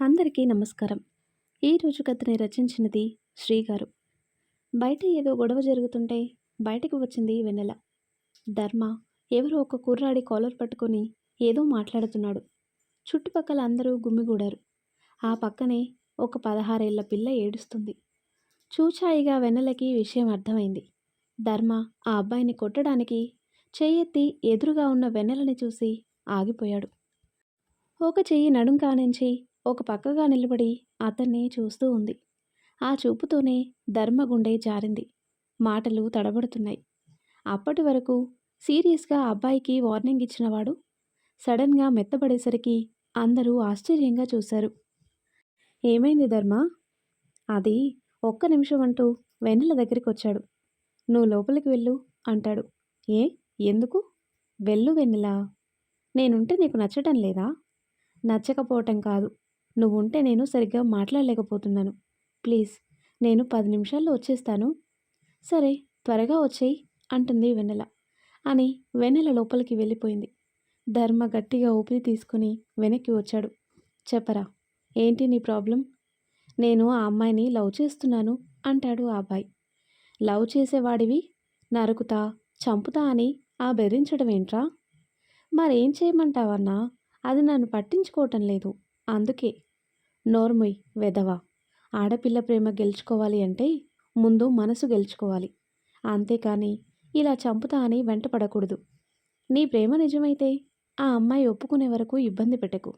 అందరికీ నమస్కారం. ఈరోజు కథని రచించినది శ్రీగారు. బయట ఏదో గొడవ జరుగుతుంటే బయటకు వచ్చింది వెన్నెల. ధర్మ ఎవరో ఒక కుర్రాడి కాలర్ పట్టుకొని ఏదో మాట్లాడుతున్నాడు. చుట్టుపక్కల అందరూ గుమ్మిగూడారు ఆ పక్కనే ఒక పదహారేళ్ళ పిల్ల ఏడుస్తుంది. చూచాయిగా వెన్నెలకి విషయం అర్థమైంది. ధర్మ ఆ అబ్బాయిని కొట్టడానికి చెయ్యెత్తి ఎదురుగా ఉన్న వెన్నెలని చూసి ఆగిపోయాడు. ఒక చెయ్యి నడుం కానించి ఒక పక్కగా నిలబడి అతన్ని చూస్తూ ఉంది. ఆ చూపుతోనే ధర్మగుండె జారింది. మాటలు తడబడుతున్నాయి. అప్పటి వరకు సీరియస్గా అబ్బాయికి వార్నింగ్ ఇచ్చినవాడు సడన్గా మెత్తబడేసరికి అందరూ ఆశ్చర్యంగా చూశారు. ఏమైంది ధర్మ? అది ఒక్క నిమిషం అంటూ వెన్నెల దగ్గరికి వచ్చాడు నువ్వు లోపలికి వెళ్ళు అంటాడు. ఏ? ఎందుకు? వెళ్ళు వెన్నెల? నేనుంటే నీకు నచ్చటం లేదా? నచ్చకపోవటం కాదు. నువ్వు ఉంటే నేను సరిగ్గా మాట్లాడలేకపోతున్నాను. ప్లీజ్ నేను పది నిమిషాల్లో వచ్చేస్తాను. సరే త్వరగా వచ్చేయి అంటుంది వెన్నెల. అని వెన్నెల లోపలికి వెళ్ళిపోయింది. ధర్మ గట్టిగా ఊపిరి తీసుకుని వెనక్కి వచ్చాడు. చెప్పరా ఏంటి నీ ప్రాబ్లం? నేను ఆ అమ్మాయిని లవ్ చేస్తున్నాను అంటాడు ఆ అబ్బాయి. లవ్ చేసేవాడివి? నరుకుతా చంపుతా అని ఆ బెదిరించడం ఏంట్రా? మరేం చేయమంటావన్నా? అది నన్ను పట్టించుకోవటం లేదు. అందుకే నోర్ముయ్ వెధవా. ఆడపిల్ల ప్రేమ గెలుచుకోవాలి అంటే ముందు మనసు గెలుచుకోవాలి. అంతేకాని ఇలా చంపుతా అని వెంటపడకూడదు నీ ప్రేమ నిజమైతే ఆ అమ్మాయి ఒప్పుకునే వరకు ఇబ్బంది పెట్టకు.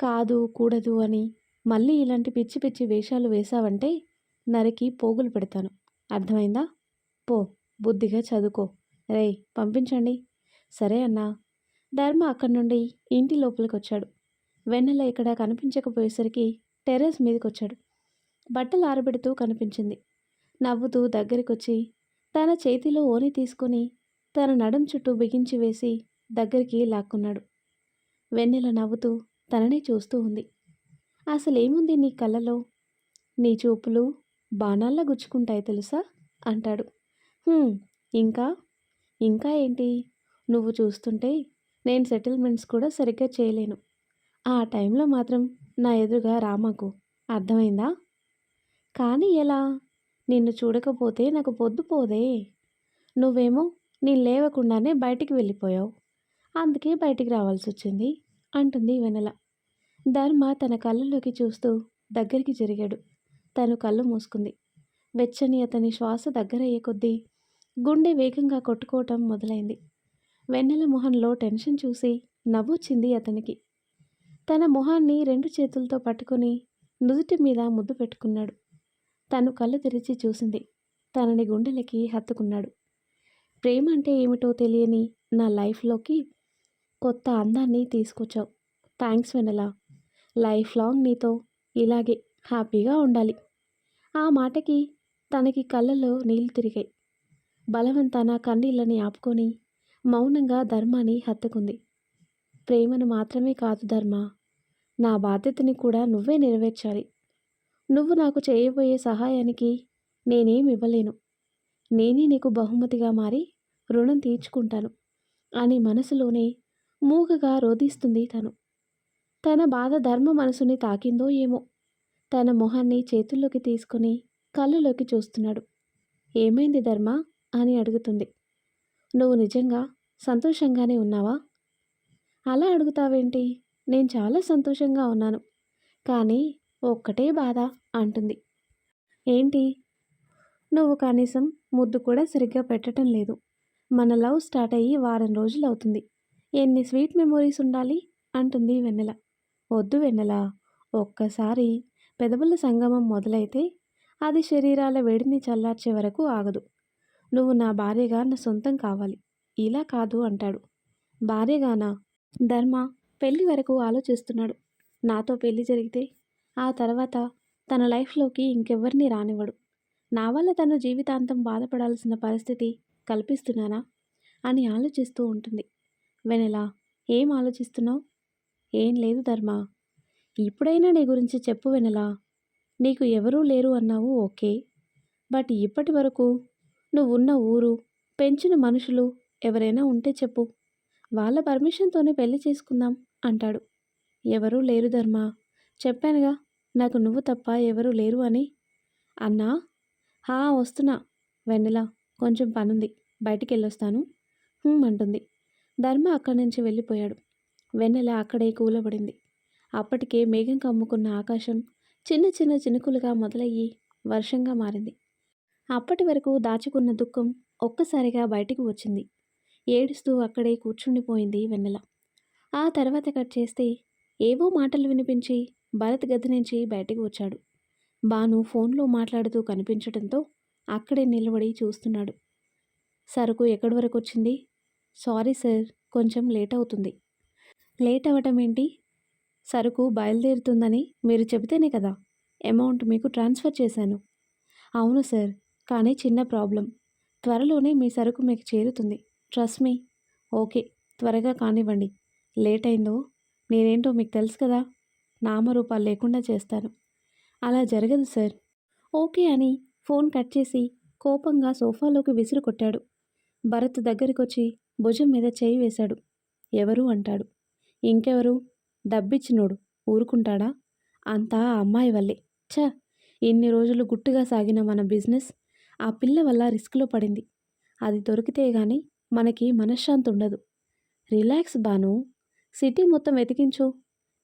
కాదు కూడదు అని మళ్ళీ ఇలాంటి పిచ్చి పిచ్చి వేషాలు వేశావంటే నరికి పోగులు పెడతాను. అర్థమైందా? పో బుద్ధిగా చదువుకో. రేయ్ పంపించండి. సరే అన్నా. ధర్మ అక్కడి నుండి ఇంటి లోపలికి వచ్చాడు వెన్నెల ఇక్కడ కనిపించకపోయేసరికి టెర్రస్ మీదకి వచ్చాడు బట్టలు ఆరబెడుతూ కనిపించింది. నవ్వుతూ దగ్గరికొచ్చి తన చేతిలో ఓని తీసుకొని తన నడం చుట్టూ బిగించి వేసి దగ్గరికి లాక్కున్నాడు. వెన్నెల నవ్వుతూ తననే చూస్తూ ఉంది. అసలేముంది నీ కళ్ళలో? నీ చూపులు బాణాల్లా గుచ్చుకుంటాయి తెలుసా? అంటాడు. ఇంకా? ఇంకా ఏంటి? నువ్వు చూస్తుంటే నేను సెటిల్మెంట్స్ కూడా సరిగ్గా చేయలేను. ఆ టైంలో మాత్రం నా ఎదురుగా రామకు అర్థమైందా? కానీ ఎలా? నిన్ను చూడకపోతే నాకు పొద్దుపోదే నువ్వేమో నేను లేవకుండానే బయటికి వెళ్ళిపోయావు. అందుకే బయటికి రావాల్సి వచ్చింది అంటుంది వెనల ధర్మ తన కళ్ళలోకి చూస్తూ దగ్గరికి జరిగాడు. తను కళ్ళు మూసుకుంది. వెచ్చని అతని శ్వాస దగ్గరయ్యే కొద్దీ గుండె వేగంగా కొట్టుకోవటం మొదలైంది. వెన్నెల మొహంలో టెన్షన్ చూసి నవ్వొచ్చింది అతనికి. తన మొహాన్ని రెండు చేతులతో పట్టుకొని నుదుటి మీద ముద్దు పెట్టుకున్నాడు. తను కళ్ళు తెరిచి చూసింది. తనని గుండెలకి హత్తుకున్నాడు. ప్రేమ అంటే ఏమిటో తెలియని నా లైఫ్లోకి కొత్త అందాన్ని తీసుకొచ్చావు. థ్యాంక్స్ వెనలా లైఫ్ లాంగ్ నీతో ఇలాగే హ్యాపీగా ఉండాలి. ఆ మాటకి తనకి కళ్ళలో నీళ్ళు తిరిగాయి. బలవంతాన కన్నీళ్ళని ఆపుకొని మౌనంగా ధర్మాన్ని హత్తుకుంది. ప్రేమను మాత్రమే కాదు ధర్మ నా బాధ్యతని కూడా నువ్వే నెరవేర్చాలి. నువ్వు నాకు చేయబోయే సహాయానికి నేనేం ఇవ్వలేను. నేనే నీకు బహుమతిగా మారి రుణం తీర్చుకుంటాను అని మనసులోనే మూగగా రోధిస్తుంది తను. తన బాధ ధర్మ మనసుని తాకిందో ఏమో. తన మొహాన్ని చేతుల్లోకి తీసుకుని కళ్ళులోకి చూస్తున్నాడు. ఏమైంది ధర్మ? అని అడుగుతుంది. నువ్వు నిజంగా సంతోషంగానే ఉన్నావా? అలా అడుగుతావేంటి? నేను చాలా సంతోషంగా ఉన్నాను. కానీ ఒక్కటే బాధ అంటుంది. ఏంటి? నువ్వు కనీసం ముద్దు కూడా సరిగ్గా పెట్టడం లేదు. మన లవ్ స్టార్ట్ అయ్యి వారం రోజులు అవుతుంది. ఎన్ని స్వీట్ మెమొరీస్ ఉండాలి? అంటుంది వెన్నెల. వద్దు వెన్నెల. ఒక్కసారి పెదవుల సంగమం మొదలైతే అది శరీరాల వేడిని చల్లార్చే వరకు ఆగదు. నువ్వు నా భార్యగా నా సొంతం కావాలి. ఇలా కాదు అంటాడు. భార్యగానా? ధర్మ పెళ్ళి వరకు ఆలోచిస్తున్నాడు. నాతో పెళ్ళి జరిగితే ఆ తర్వాత తన లైఫ్లోకి ఇంకెవ్వరిని రానివ్వడు. నా వల్ల తన జీవితాంతం బాధపడాల్సిన పరిస్థితి కల్పిస్తున్నానా? అని ఆలోచిస్తూ ఉంటుంది. వెనెలా? ఏం ఆలోచిస్తున్నావు? ఏం లేదు ధర్మ. ఇప్పుడైనా నీ గురించి చెప్పు వెనెలా? నీకు ఎవరూ లేరు అన్నావు ఓకే. బట్ ఇప్పటి వరకు నువ్వున్న ఊరు పెంచిన మనుషులు ఎవరైనా ఉంటే చెప్పు. వాళ్ళ పర్మిషన్తోనే పెళ్ళి చేసుకుందాం. అంటాడు. ఎవరూ లేరు ధర్మ. చెప్పానుగా నాకు నువ్వు తప్ప ఎవరూ లేరు అని. అన్నా? హా వస్తున్నా. వెన్నెల కొంచెం పనుంది. బయటికి వెళ్ళొస్తాను అంటుంది. ధర్మ అక్కడి నుంచి వెళ్ళిపోయాడు. వెన్నెల అక్కడే కూలబడింది. అప్పటికే మేఘం కమ్ముకున్న ఆకాశం చిన్న చిన్న చినుకులుగా మొదలయ్యి వర్షంగా మారింది. అప్పటి వరకు దాచుకున్న దుఃఖం ఒక్కసారిగా బయటికి వచ్చింది. ఏడుస్తూ అక్కడే కూర్చుండిపోయింది వెన్నెల. ఆ తర్వాత కట్ చేస్తే ఏవో మాటలు వినిపించి భరత్ గది నుంచి బయటకు వచ్చాడు. బాను ఫోన్లో మాట్లాడుతూ కనిపించడంతో అక్కడే నిలబడి చూస్తున్నాడు. సరుకు ఎక్కడి వరకు వచ్చింది? సారీ సార్ కొంచెం లేట్ అవుతుంది. లేట్ అవ్వటం ఏంటి? సరుకు బయలుదేరుతుందని మీరు చెబితేనే కదా అమౌంట్ మీకు ట్రాన్స్ఫర్ చేశాను. అవును సార్ కానీ చిన్న ప్రాబ్లం. త్వరలోనే మీ సరుకు మీకు చేరుతుంది. Trust me. ఓకే త్వరగా కానివ్వండి. లేట్ అయిందో నేనేంటో మీకు తెలుసు కదా నామరూపాలు లేకుండా చేస్తాను. అలా జరగదు సార్. ఓకే అని ఫోన్ కట్ చేసి కోపంగా సోఫాలోకి విసురు కొట్టాడు. భరత్ దగ్గరికొచ్చి భుజం మీద చేయి వేశాడు. ఎవరు? అంటాడు. ఇంకెవరు? డబ్బిచ్చినోడు. ఊరుకుంటాడా? అంతా ఆ అమ్మాయి వల్లే. ఛ! ఇన్ని రోజులు గుట్టుగా సాగిన మన బిజినెస్ ఆ పిల్ల వల్ల రిస్క్లో పడింది. అది దొరికితే గాని మనకి మనశ్శాంతి ఉండదు. రిలాక్స్ బాను. సిటీ మొత్తం వెతికించు.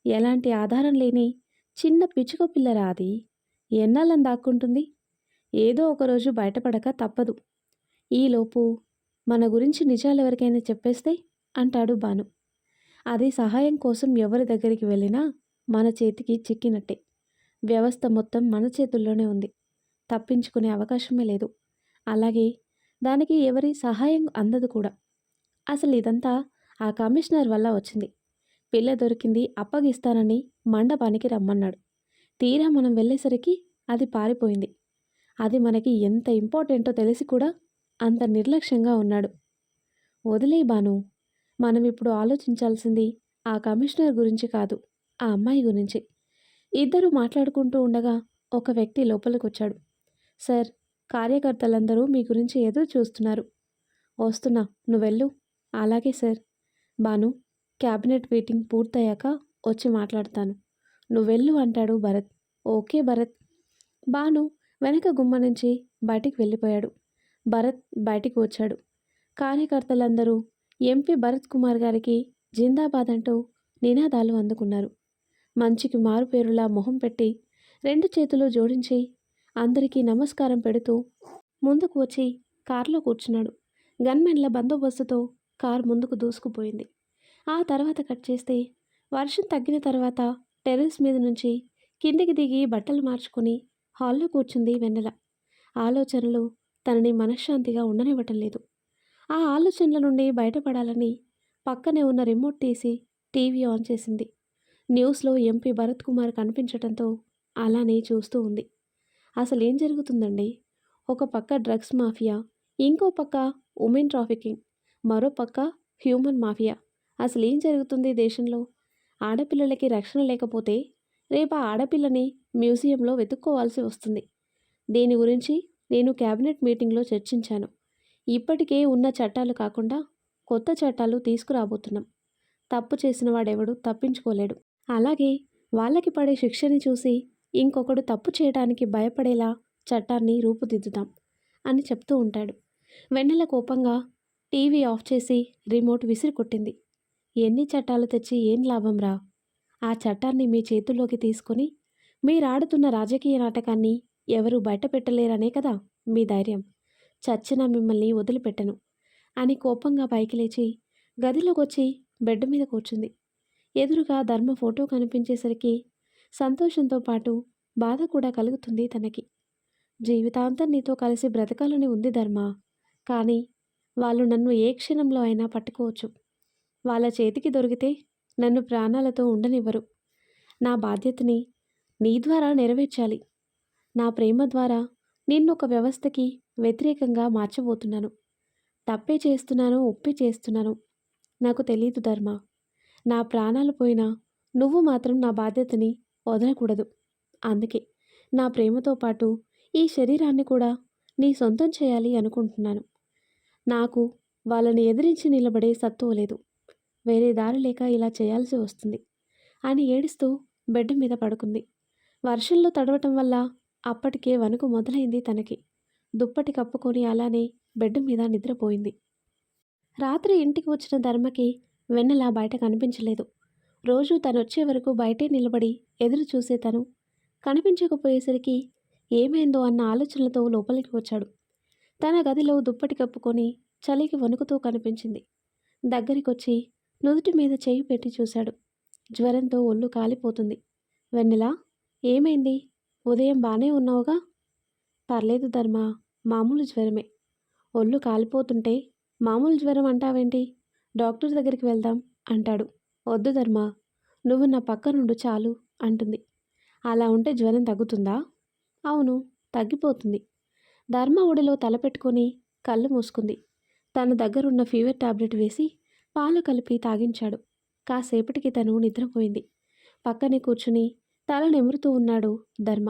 ఎలాంటి ఆధారం లేని చిన్న పిచ్చుక పిల్లరా అది ఎన్నాళ్ళని దాక్కుంటుంది? ఏదో ఒకరోజు బయటపడక తప్పదు. ఈలోపు మన గురించి నిజాలు ఎవరికైనా చెప్పేస్తే? అంటాడు బాను అది సహాయం కోసం ఎవరి దగ్గరికి వెళ్ళినా మన చేతికి చిక్కినట్టే. వ్యవస్థ మొత్తం మన చేతుల్లోనే ఉంది. తప్పించుకునే అవకాశమే లేదు. అలాగే దానికి ఎవరి సహాయం అందదు కూడా. అసలు ఇదంతా ఆ కమిషనర్ వల్ల వచ్చింది. పిల్ల దొరికింది అప్పగిస్తానని మండపానికి రమ్మన్నాడు. తీరా మనం వెళ్ళేసరికి అది పారిపోయింది. అది మనకి ఎంత ఇంపార్టెంటో తెలిసి కూడా అంత నిర్లక్ష్యంగా ఉన్నాడు. వదిలే బాను మనం ఇప్పుడు ఆలోచించాల్సింది ఆ కమిషనర్ గురించి కాదు ఆ అమ్మాయి గురించి. ఇద్దరు మాట్లాడుకుంటూ ఉండగా ఒక వ్యక్తి లోపలికి వచ్చాడు సార్ కార్యకర్తలందరూ మీ గురించి ఎదురు చూస్తున్నారు. వస్తున్నా నువ్వెళ్ళు. అలాగే సార్. బాను క్యాబినెట్ మీటింగ్ పూర్తయ్యాక వచ్చి మాట్లాడతాను. నువ్వెళ్ళు అంటాడు భరత్. ఓకే భరత్. బాను వెనక గుమ్మ నుంచి బయటికి వెళ్ళిపోయాడు. భరత్ బయటికి వచ్చాడు. కార్యకర్తలందరూ ఎంపీ భరత్ కుమార్ గారికి జిందాబాద్ అంటూ నినాదాలు అందుకున్నారు. మంచికి మారుపేరులా మొహం పెట్టి రెండు చేతులు జోడించి అందరికీ నమస్కారం పెడుతూ ముందుకు వచ్చి కారులో కూర్చున్నాడు. గన్మెన్ల బందోబస్తుతో కారు ముందుకు దూసుకుపోయింది. ఆ తర్వాత కట్ చేస్తే వర్షం తగ్గిన తర్వాత టెర్రస్ మీద నుంచి కిందికి దిగి బట్టలు మార్చుకొని హాల్లో కూర్చుంది వెన్నెల. ఆలోచనలు తనని మనశ్శాంతిగా ఉండనివ్వటం లేదు. ఆ ఆలోచనల నుండి బయటపడాలని పక్కనే ఉన్న రిమోట్ తీసి టీవీ ఆన్ చేసింది. న్యూస్లో ఎంపీ భరత్ కుమార్ కనిపించడంతో అలానే చూస్తూ ఉంది. అసలు ఏం జరుగుతుందండి? ఒక పక్క డ్రగ్స్ మాఫియా ఇంకో పక్క ఉమెన్ ట్రాఫికింగ్ మరో పక్క హ్యూమన్ మాఫియా. అసలు ఏం జరుగుతుంది దేశంలో? ఆడపిల్లలకి రక్షణ లేకపోతే రేపు ఆ ఆడపిల్లని మ్యూజియంలో వెతుక్కోవాల్సి వస్తుంది. దీని గురించి నేను క్యాబినెట్ మీటింగ్లో చర్చించాను. ఇప్పటికే ఉన్న చట్టాలు కాకుండా కొత్త చట్టాలు తీసుకురాబోతున్నాం. తప్పు చేసిన వాడెవడు తప్పించుకోలేడు. అలాగే వాళ్ళకి పడే శిక్షని చూసి ఇంకొకడు తప్పు చేయడానికి భయపడేలా చట్టాన్ని రూపుదిద్దుతాం అని చెప్తూ ఉంటాడు. వెన్నెల కోపంగా టీవీ ఆఫ్ చేసి రిమోట్ విసిరి కొట్టింది ఎన్ని చట్టాలు తెచ్చి ఏం లాభం రా? ఆ చట్టాన్ని మీ చేతుల్లోకి తీసుకొని మీరాడుతున్న రాజకీయ నాటకాన్ని ఎవరూ బయట పెట్టలేరనే కదా మీ ధైర్యం. చచ్చిన మిమ్మల్ని వదిలిపెట్టను. అని కోపంగా పైకి లేచి గదిలోకొచ్చి బెడ్ మీద కూర్చుంది. ఎదురుగా ధర్మ ఫోటో కనిపించేసరికి సంతోషంతో పాటు బాధ కూడా కలుగుతుంది తనకి. జీవితాంతం నీతో కలిసి బ్రతకాలని ఉంది ధర్మ. కానీ వాళ్ళు నన్ను ఏ క్షణంలో అయినా పట్టుకోవచ్చు. వాళ్ళ చేతికి దొరికితే నన్ను ప్రాణాలతో ఉండనివ్వరు. నా బాధ్యతని నీ ద్వారా నెరవేర్చాలి. నా ప్రేమ ద్వారా నిన్నొక వ్యవస్థకి వ్యతిరేకంగా మార్చబోతున్నాను. తప్పే చేస్తున్నానో ఒప్పి చేస్తున్నాను. నాకు తెలియదు ధర్మ. నా ప్రాణాలు పోయినా నువ్వు మాత్రం నా బాధ్యతని వదలకూడదు. అందుకే నా ప్రేమతో పాటు ఈ శరీరాన్ని కూడా నీ సొంతం చేయాలి అనుకుంటున్నాను. నాకు వాళ్ళని ఎదిరించి నిలబడే సత్తువ లేదు. వేరే దారి లేక ఇలా చేయాల్సి వస్తుంది. అని ఏడుస్తూ బెడ్ మీద పడుకుంది. వర్షంలో తడవటం వల్ల అప్పటికే వణుకు మొదలైంది తనకి. దుప్పటి కప్పుకొని అలానే బెడ్ మీద నిద్రపోయింది. రాత్రి ఇంటికి వచ్చిన ధర్మకి వెన్నెల బయట కనిపించలేదు. రోజు తనొచ్చే వచ్చే వరకు బయటే నిలబడి ఎదురు చూసే తను కనిపించకపోయేసరికి ఏమైందో అన్న ఆలోచనలతో లోపలికి వచ్చాడు. తన గదిలో దుప్పటి కప్పుకొని చలికి వణుకుతూ కనిపించింది. దగ్గరికొచ్చి నుదుటి మీద చేయి పెట్టి చూశాడు. జ్వరంతో ఒళ్ళు కాలిపోతుంది. వెన్నెల? ఏమైంది? ఉదయం బాగానే ఉన్నావుగా? పర్లేదు ధర్మ మామూలు జ్వరమే. ఒళ్ళు కాలిపోతుంటే మామూలు జ్వరం అంటావేంటి? డాక్టర్ దగ్గరికి వెళ్దాం అంటాడు. వద్దు ధర్మ నువ్వు నా పక్క నుండు చాలు అంటుంది. అలా ఉంటే జ్వరం తగ్గుతుందా? అవును తగ్గిపోతుంది. ధర్మ ఒడిలో తలపెట్టుకొని కళ్ళు మూసుకుంది. తన దగ్గరున్న ఫీవర్ టాబ్లెట్ వేసి పాలు కలిపి తాగించాడు. కాసేపటికి తను నిద్రపోయింది. పక్కనే కూర్చుని తల నిమురుతూ ఉన్నాడు ధర్మ.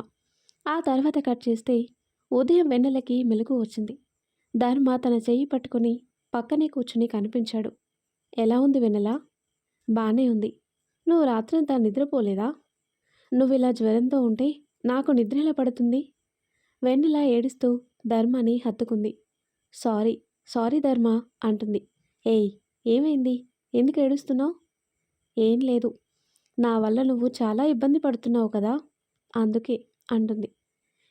ఆ తర్వాత కట్ చేస్తే ఉదయం వెన్నెలకి మెలకు వచ్చింది. ధర్మ తన చెయ్యి పట్టుకొని పక్కనే కూర్చుని కనిపించాడు. ఎలా ఉంది వెన్నెల? బానే ఉంది. నువ్వు రాత్రంతా నిద్రపోలేదా? నువ్వు ఇలా జ్వరంతో ఉంటే నాకు నిద్ర ఎలా పడుతుంది? వెన్నెల ఏడుస్తూ ధర్మని హత్తుకుంది. సారీ సారీ ధర్మ అంటుంది. ఏయ్ ఏమైంది? ఎందుకు ఏడుస్తున్నావు? ఏం లేదు. నా వల్ల నువ్వు చాలా ఇబ్బంది పడుతున్నావు కదా? అందుకే అంటుంది.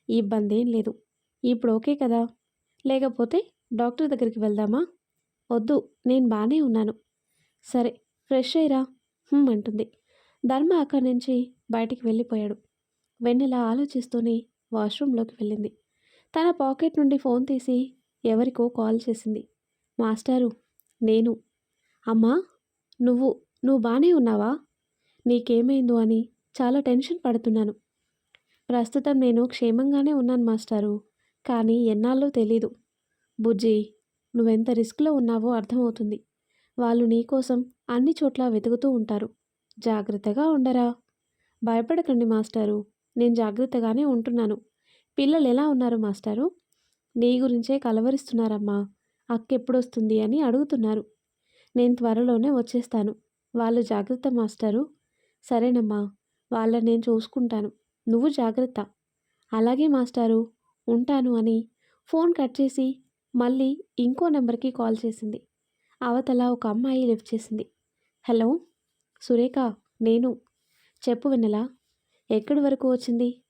ఇబ్బంది ఏం లేదు. ఇప్పుడు ఓకే కదా? లేకపోతే డాక్టర్ దగ్గరికి వెళ్దామా? వద్దు నేను బాగానే ఉన్నాను. సరే ఫ్రెష్ అయ్యిరా. అంటుంది. ధర్మ అక్కడి నుంచి బయటికి వెళ్ళిపోయాడు. వెన్నెల ఆలోచిస్తూనే వాష్రూమ్లోకి వెళ్ళింది. తన పాకెట్ నుండి ఫోన్ తీసి ఎవరికో కాల్ చేసింది. మాస్టారు నేను అమ్మా నువ్వు నువ్వు బాగానే ఉన్నావా? నీకేమైందో అని చాలా టెన్షన్ పడుతున్నాను. ప్రస్తుతం నేను క్షేమంగానే ఉన్నాను మాస్టారు కానీ ఎన్నాళ్ళో తెలీదు. బుజ్జి నువ్వెంత రిస్క్లో ఉన్నావో అర్థమవుతుంది. వాళ్ళు నీకోసం అన్ని చోట్ల వెతుకుతూ ఉంటారు. జాగ్రత్తగా ఉండరా? భయపడకండి మాస్టారు నేను జాగ్రత్తగానే ఉంటున్నాను. పిల్లలు ఎలా ఉన్నారు మాస్టారు? నీ గురించే కలవరిస్తున్నారమ్మా అక్కెప్పుడొస్తుంది అని అడుగుతున్నారు. నేను త్వరలోనే వచ్చేస్తాను. వాళ్ళు జాగ్రత్త మాస్టారు. సరేనమ్మా వాళ్ళని నేను చూసుకుంటాను. నువ్వు జాగ్రత్త. అలాగే మాస్టారు ఉంటాను అని ఫోన్ కట్ చేసి మళ్ళీ ఇంకో నెంబర్కి కాల్ చేసింది. అవతల ఒక అమ్మాయి లిఫ్ట్ చేసింది. హలో సురేఖ నేను. చెప్పు వినలా ఎక్కడి వరకు వచ్చింది?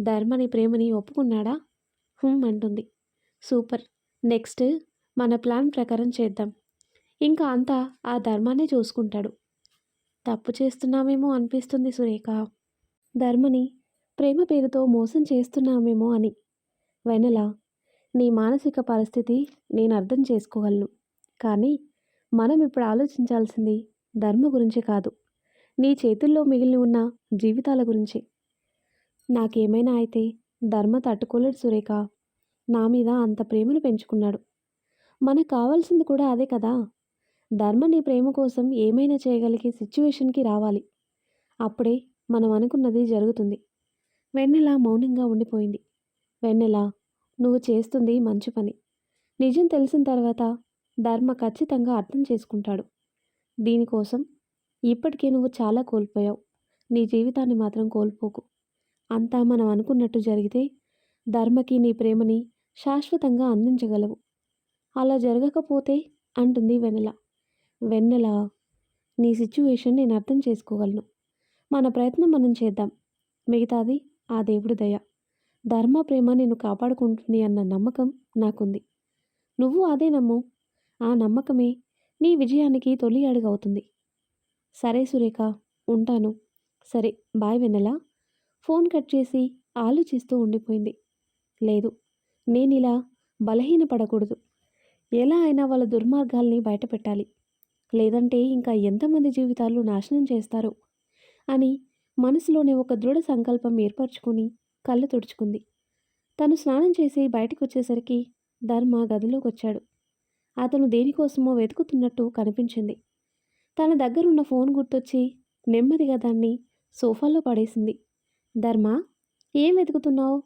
ధర్మని ప్రేమని ఒప్పుకున్నాడా? హుమ్ అంటుంది. సూపర్ నెక్స్ట్ మన ప్లాన్ ప్రకారం చేద్దాం. ఇంకా అంతా ఆ ధర్మాన్ని చూసుకుంటాడు. తప్పు చేస్తున్నామేమో అనిపిస్తుంది సురేఖ. ధర్మని ప్రేమ పేరుతో మోసం చేస్తున్నామేమో అని. వెనల నీ మానసిక పరిస్థితి నేను అర్థం చేసుకోగలను. కానీ మనం ఇప్పుడు ఆలోచించాల్సింది ధర్మ గురించి కాదు. నీ చేతుల్లో మిగిలి ఉన్న జీవితాల గురించి. నాకేమైనా అయితే ధర్మ తట్టుకోలేడు సురేఖ. నా మీద అంత ప్రేమను పెంచుకున్నాడు. మనకు కావాల్సింది కూడా అదే కదా? ధర్మ నీ ప్రేమ కోసం ఏమైనా చేయగలిగే సిచ్యువేషన్కి రావాలి. అప్పుడే మనం అనుకున్నది జరుగుతుంది. వెన్నెల మౌనంగా ఉండిపోయింది. వెన్నెల నువ్వు చేస్తుంది మంచి పని. నిజం తెలిసిన తర్వాత ధర్మ ఖచ్చితంగా అర్థం చేసుకుంటాడు. దీనికోసం ఇప్పటికే నువ్వు చాలా కోల్పోయావు. నీ జీవితాన్ని మాత్రం కోల్పోకు. అంతా మనం అనుకున్నట్టు జరిగితే ధర్మకి నీ ప్రేమని శాశ్వతంగా అందించగలవు. అలా జరగకపోతే అంటుంది వెన్నెల. వెన్నెల? నీ సిచ్యువేషన్ నేను అర్థం చేసుకోగలను. మన ప్రయత్నం మనం చేద్దాం. మిగతాది ఆ దేవుడి దయ. ధర్మ ప్రేమ నేను కాపాడుకుంటుంది అన్న నమ్మకం నాకుంది. నువ్వు అదే నమ్ము. ఆ నమ్మకమే నీ విజయానికి తొలి అడుగవుతుంది సరే సురేఖ ఉంటాను. సరే బాయ్ వెన్నెల? ఫోన్ కట్ చేసి ఆలోచిస్తూ ఉండిపోయింది. లేదు నేను ఇలా బలహీనపడకూడదు. ఎలా అయినా వాళ్ళ దుర్మార్గాల్ని బయటపెట్టాలి. లేదంటే ఇంకా ఎంతమంది జీవితాలు నాశనం చేస్తారు? అని మనసులోనే ఒక దృఢ సంకల్పం ఏర్పరచుకుని కళ్ళు తుడుచుకుంది. తను స్నానం చేసి బయటకు వచ్చేసరికి ధర్మ గదిలోకి వచ్చాడు అతను దేనికోసమో వెతుకుతున్నట్టు కనిపించింది. తన దగ్గరున్న ఫోన్ గుర్తొచ్చి నెమ్మదిగా దాన్ని సోఫాలో పడేసింది. ధర్మ ఏం వెతుకుతున్నావు?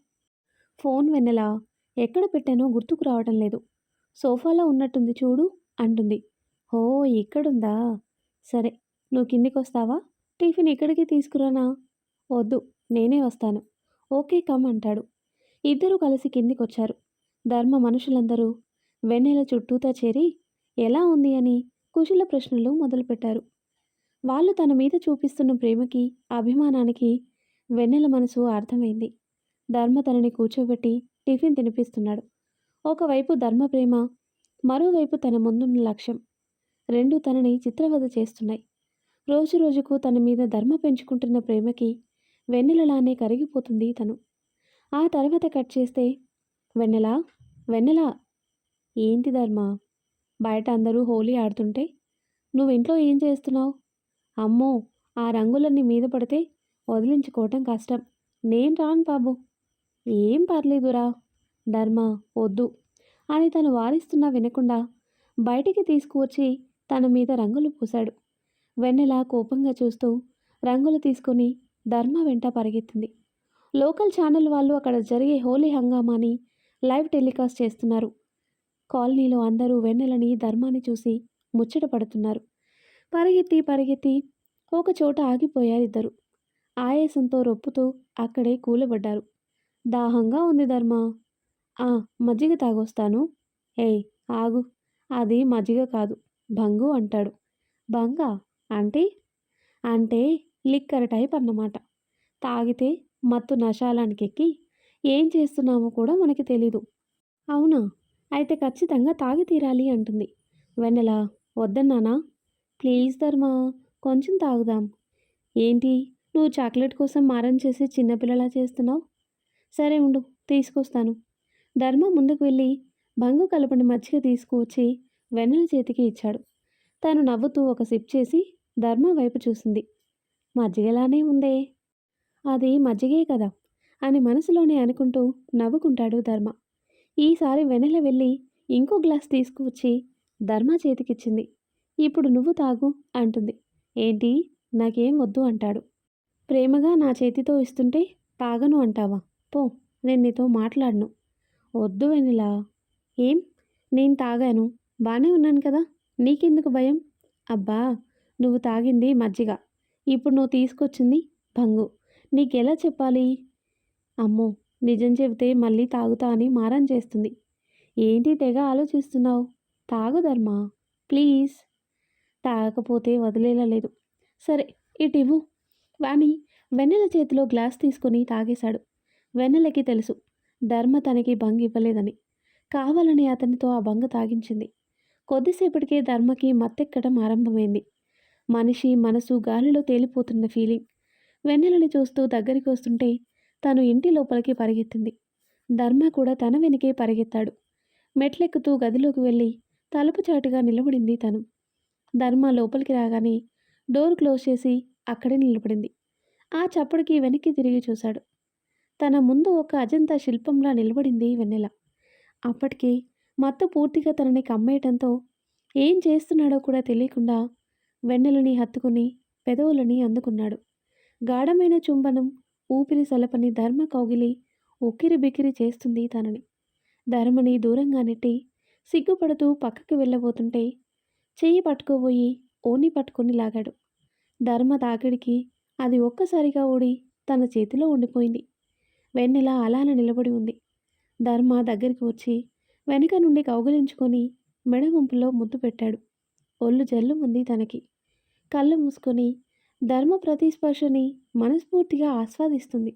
ఫోన్ వెన్నెలా ఎక్కడ పెట్టానో గుర్తుకు రావటం లేదు. సోఫాలో ఉన్నట్టుంది చూడు అంటుంది. ఓ ఇక్కడుందా? సరే నువ్వు కిందికి వస్తావా టిఫిన్ ఇక్కడికి తీసుకురానా? వద్దు నేనే వస్తాను. ఓకే కమ్ అంటాడు. ఇద్దరూ కలిసి కిందికొచ్చారు. ధర్మ మనుషులందరూ వెన్నెల చుట్టూతా చేరి ఎలా ఉంది అని కుశల ప్రశ్నలు మొదలుపెట్టారు. వాళ్ళు తన మీద చూపిస్తున్న ప్రేమకి అభిమానానికి వెన్నెల మనసు అర్థమైంది. ధర్మ తనని కూర్చోబెట్టి టిఫిన్ తినిపిస్తున్నాడు. ఒకవైపు ధర్మ ప్రేమ మరోవైపు తన ముందున్న లక్ష్యం. రెండు తనని చిత్రవద చేస్తున్నాయి. రోజు రోజుకు తన మీద ధర్మ పెంచుకుంటున్న ప్రేమకి వెన్నెలలానే కరిగిపోతుంది తను. ఆ తర్వాత కట్ చేస్తే వెన్నెల? వెన్నెల? ఏంటి ధర్మ? బయట అందరూ హోలీ ఆడుతుంటే నువ్వు ఇంట్లో ఏం చేస్తున్నావు? అమ్మో ఆ రంగులన్నీ మీద పడితే వదిలించుకోవటం కష్టం. నేను రాను బాబు. ఏం పర్లేదురా ధర్మ వద్దు అని తను వారిస్తున్నా వినకుండా బయటికి తీసుకువచ్చి తన మీద రంగులు పూశాడు. వెన్నెల కోపంగా చూస్తూ రంగులు తీసుకొని ధర్మ వెంట పరిగెత్తింది. లోకల్ ఛానల్ వాళ్ళు అక్కడ జరిగే హోలీ హంగామాని లైవ్ టెలికాస్ట్ చేస్తున్నారు. కాలనీలో అందరూ వెన్నెలని ధర్మాన్ని చూసి ముచ్చట పడుతున్నారు. పరిగెత్తి పరిగెత్తి ఒక చోట ఆగిపోయారు ఇద్దరు. ఆయాసంతో రొప్పుతూ అక్కడే కూలబడ్డారు. దాహంగా ఉంది ధర్మ. ఆ మజ్జిగ తాగొస్తాను. ఏయ్ ఆగు. అది మజ్జిగ కాదు. భంగు అంటాడు. భంగా అంటే అంటే లిక్కర్ టైప్ అన్నమాట. తాగితే మత్తు నశాలానికి ఎక్కి ఏం చేస్తున్నామో కూడా మనకి తెలీదు. అవునా? అయితే ఖచ్చితంగా తాగి తీరాలి అంటుంది. వెన్నెల? వద్దన్నానా? ప్లీజ్ ధర్మా కొంచెం తాగుదాం. ఏంటి? నువ్వు చాక్లెట్ కోసం మారం చేసి చిన్నపిల్లలా చేస్తున్నావు? సరే ఉండు తీసుకొస్తాను. ధర్మ ముందుకు వెళ్ళి భంగు కలపని మజ్జిగ తీసుకువచ్చి వెన్నెల చేతికి ఇచ్చాడు. తను నవ్వుతూ ఒక సిప్ చేసి ధర్మ వైపు చూసింది. మజ్జిగలానే ఉందే. అది మజ్జిగే కదా అని మనసులోనే అనుకుంటూ నవ్వుకుంటాడు ధర్మ. ఈసారి వెనెల వెళ్ళి ఇంకో గ్లాస్ తీసుకువచ్చి ధర్మ చేతికిచ్చింది. ఇప్పుడు నువ్వు తాగు అంటుంది. ఏంటి? నాకేం వద్దు అంటాడు. ప్రేమగా నా చేతితో ఇస్తుంటే తాగను అంటావా? పో నేను నీతో మాట్లాడను. వద్దు వెనిలా ఏం? నేను తాగాను. బాగానే ఉన్నాను కదా. నీకెందుకు భయం? అబ్బా! నువ్వు తాగింది మజ్జిగ. ఇప్పుడు నువ్వు తీసుకొచ్చింది భంగు. నీకెలా చెప్పాలి? అమ్మో! నిజం చెబితే మళ్ళీ తాగుతా అని మారం చేస్తుంది. ఏంటి తెగ ఆలోచిస్తున్నావు? తాగు ధర్మ? ప్లీజ్. తాగకపోతే వదిలేలా లేదు. సరే ఇటు ఇవ్వు వాణి వెన్నెల చేతిలో గ్లాస్ తీసుకొని తాగేశాడు. వెన్నెలకి తెలుసు ధర్మ తనకి బంగ్ ఇవ్వలేదని కావాలని అతనితో ఆ బంగ తాగించింది. కొద్దిసేపటికే ధర్మకి మత్తెక్కడం ఆరంభమైంది. మనిషి మనసు గాలిలో తేలిపోతున్న ఫీలింగ్. వెన్నెలని చూస్తూ దగ్గరికి వస్తుంటే తను ఇంటి లోపలికి పరిగెత్తింది. ధర్మ కూడా తన వెనుకే పరిగెత్తాడు. మెట్లెక్కుతూ గదిలోకి వెళ్ళి తలుపు చాటుగా నిలబడింది తను. ధర్మ లోపలికి రాగానే డోర్ క్లోజ్ చేసి అక్కడే నిలబడింది. ఆ చప్పుడుకి వెనక్కి తిరిగి చూశాడు. తన ముందు ఒక అజంతా శిల్పంలా నిలబడింది వెన్నెల. అప్పటికి మత్తు పూర్తిగా తనని కమ్మేయటంతో ఏం చేస్తున్నాడో కూడా తెలియకుండా వెన్నెలని హత్తుకుని పెదవులని అందుకున్నాడు. గాఢమైన చుంబనం ఊపిరి సలపని ధర్మ కౌగిలి ఉక్కిరి బిక్కిరి చేస్తుంది తనని. ధర్మని దూరంగా నెట్టి సిగ్గుపడుతూ పక్కకి వెళ్ళబోతుంటే చెయ్యి పట్టుకోబోయి ఓని పట్టుకొని లాగాడు. ధర్మ తాకిడికి అది ఒక్కసారిగా ఓడి తన చేతిలో ఉండిపోయింది. వెన్నెల అలానే నిలబడి ఉంది. ధర్మ దగ్గరికి వచ్చి వెనుక నుండి కౌగిలించుకొని మెడ గుంపులో ముద్దు పెట్టాడు. ఒళ్ళు జల్లు ఉంది తనకి. కళ్ళు మూసుకొని ధర్మ ప్రతిస్పర్శని మనస్ఫూర్తిగా ఆస్వాదిస్తుంది.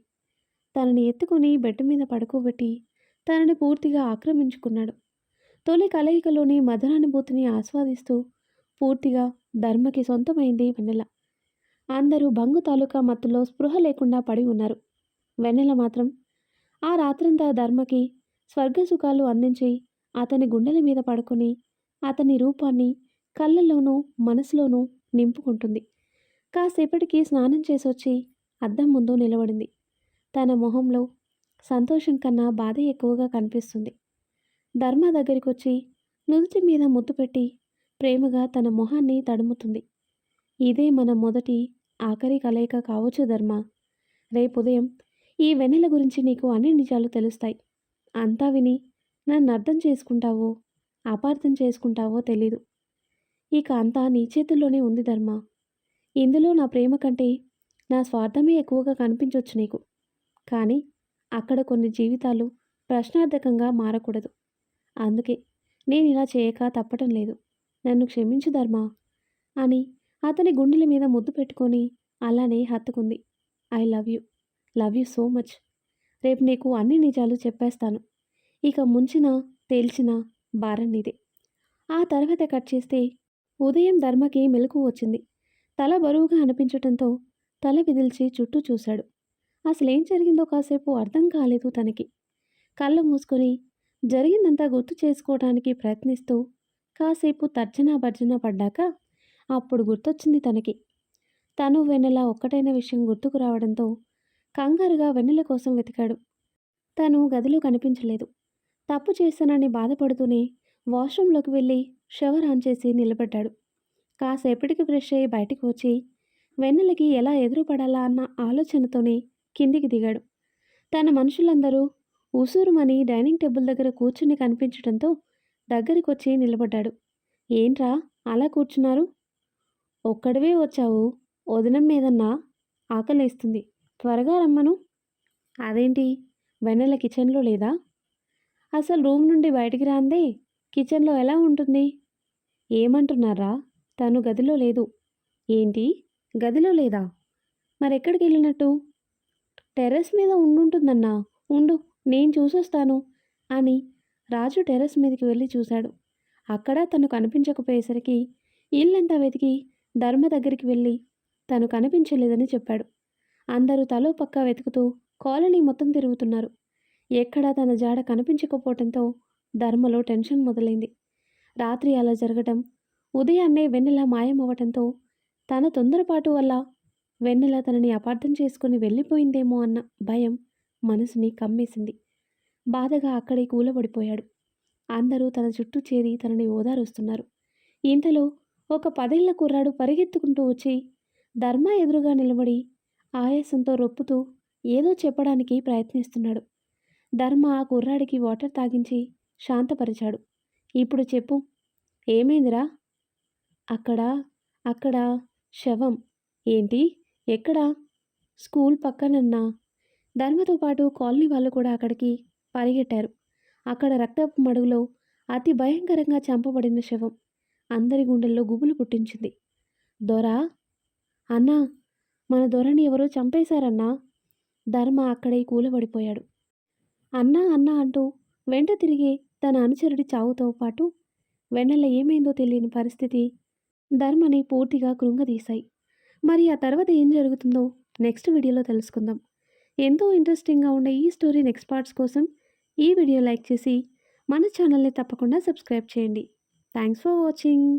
తనని ఎత్తుకొని బెడ్ మీద పడుకోబెట్టి తనని పూర్తిగా ఆక్రమించుకున్నాడు. తొలి కలయికలోని మధురానుభూతిని ఆస్వాదిస్తూ పూర్తిగా ధర్మకి సొంతమైంది వెన్నెల. అందరూ బంగు తాలూకా మత్తులో స్పృహ లేకుండా పడి ఉన్నారు. వెన్నెల మాత్రం ఆ రాత్రంతా ధర్మకి స్వర్గ సుఖాలు అందించి అతని గుండెల మీద పడుకొని అతని రూపాన్ని కళ్ళల్లోనూ మనసులోనూ నింపుకుంటుంది. కాసేపటికి స్నానం చేసొచ్చి అద్దం ముందు నిలబడింది. తన మొహంలో సంతోషం కన్నా బాధ ఎక్కువగా కనిపిస్తుంది. ధర్మ దగ్గరికి వచ్చి నుదుటి మీద ముద్దు పెట్టి ప్రేమగా తన మొహాన్ని తడుముతుంది. ఇదే మన మొదటి ఆఖరి కలయిక కావచ్చు ధర్మ. రేపు ఉదయం ఈ వెన్నెల గురించి నీకు అన్ని నిజాలు తెలుస్తాయి. అంతా విని నన్ను అర్థం చేసుకుంటావో అపార్థం చేసుకుంటావో తెలీదు. ఇక అంతా నీ చేతుల్లోనే ఉంది ధర్మ. ఇందులో నా ప్రేమ కంటే నా స్వార్థమే ఎక్కువగా కనిపించవచ్చు నీకు. కానీ అక్కడ కొన్ని జీవితాలు ప్రశ్నార్థకంగా మారకూడదు. అందుకే నేను ఇలా చేయక తప్పటం లేదు. నన్ను క్షమించు ధర్మ అని అతని గుండెల మీద ముద్దు పెట్టుకొని అలానే హత్తుకుంది. I love you. Love you so much. రేపు నీకు అన్ని నిజాలు చెప్పేస్తాను. ఇక ముంచిన తేల్చిన భారం నీదే. ఆ తర్వాత కట్ చేస్తే ఉదయం ధర్మకి మెలకు వచ్చింది. తల బరువుగా అనిపించటంతో తల విదిల్చి చుట్టూ చూశాడు. అసలేం జరిగిందో కాసేపు అర్థం కాలేదు తనకి. కళ్ళు మూసుకొని జరిగిందంతా గుర్తు చేసుకోవడానికి ప్రయత్నిస్తూ కాసేపు తర్జనా భర్జన పడ్డాక అప్పుడు గుర్తొచ్చింది తనకి. తను వెన్నెల ఒక్కటైన విషయం గుర్తుకు రావడంతో కంగారుగా వెన్నెల కోసం వెతికాడు. తను గదిలో కనిపించలేదు. తప్పు చేశానని బాధపడుతూనే వాష్రూంలోకి వెళ్ళి షవర్ ఆన్ చేసి నిలబడ్డాడు. కాసేపటికి ఫ్రెష్ అయ్యి బయటికి వచ్చి వెన్నెలకి ఎలా ఎదురుపడాలా అన్న ఆలోచనతోనే కిందికి దిగాడు. తన మనుషులందరూ ఉసూరుమని డైనింగ్ టేబుల్ దగ్గర కూర్చుని కనిపించడంతో దగ్గరికి వచ్చి నిలబడ్డాడు. ఏంట్రా అలా కూర్చున్నారు? ఒక్కడవే వచ్చావు. వదినం మీదన్నా ఆకలేస్తుంది. త్వరగా రమ్మను. అదేంటి? వెన్నెల కిచెన్లో లేదా? అసలు రూమ్ నుండి బయటికి రాందే? కిచెన్లో ఎలా ఉంటుంది? ఏమంటున్నారా? తను గదిలో లేదు. ఏంటి? గదిలో లేదా? మరెక్కడికి వెళ్ళినట్టు? టెర్రస్ మీద ఉండుంటుందన్నా. ఉండు నేను చూసొస్తాను అని రాజు టెర్రస్ మీదకి వెళ్ళి చూశాడు. అక్కడ తను కనిపించకపోయేసరికి ఇల్లంతా వెతికి ధర్మ దగ్గరికి వెళ్ళి తను కనిపించలేదని చెప్పాడు. అందరూ తలో పక్క వెతుకుతూ కాలనీ మొత్తం తిరుగుతున్నారు. ఎక్కడా తన జాడ కనిపించకపోవటంతో ధర్మలో టెన్షన్ మొదలైంది. రాత్రి అలా జరగటం ఉదయాన్నే వెన్నెల మాయమవ్వటంతో తన తొందరపాటు వల్ల వెన్నెల తనని అపార్థం చేసుకుని వెళ్ళిపోయిందేమో అన్న భయం మనసుని కమ్మేసింది. బాధగా అక్కడే కూలబడిపోయాడు. అందరూ తన చుట్టూ చేరి తనని ఓదారుస్తున్నారు. ఇంతలో ఒక పదేళ్ళ కుర్రాడు పరిగెత్తుకుంటూ వచ్చి ధర్మ ఎదురుగా నిలబడి ఆయాసంతో రొప్పుతూ ఏదో చెప్పడానికి ప్రయత్నిస్తున్నాడు. ధర్మ ఆ కుర్రాడికి వాటర్ తాగించి శాంతపరిచాడు. ఇప్పుడు చెప్పు ఏమైందిరా? అక్కడ అక్కడ శవం. ఏంటి? ఎక్కడ? స్కూల్ పక్కనన్నా. ధర్మతో పాటు కాలనీ వాళ్ళు కూడా అక్కడికి పరిగెట్టారు. అక్కడ రక్తపు మడుగులో అతి భయంకరంగా చంపబడిన శవం. అందరి గుండెల్లో గుబులు పుట్టించింది. దొరా? అన్నా మన దొరని ఎవరో చంపేశారన్నా ధర్మ అక్కడే కూలబడిపోయాడు. అన్నా అన్నా అంటూ వెంట తిరిగి తన అనుచరుడి చావుతో పాటు వెన్నెల ఏమైందో తెలియని పరిస్థితి ధర్మని పూర్తిగా కృంగదీశాయి. మరి ఆ తర్వాత ఏం జరుగుతుందో నెక్స్ట్ వీడియోలో తెలుసుకుందాం. ఎంతో ఇంట్రెస్టింగ్గా ఉండే ఈ స్టోరీ నెక్స్ట్ పార్ట్స్ కోసం ఈ వీడియో లైక్ చేసి మన ఛానల్ని తప్పకుండా సబ్స్క్రైబ్ చేయండి. Thanks for watching.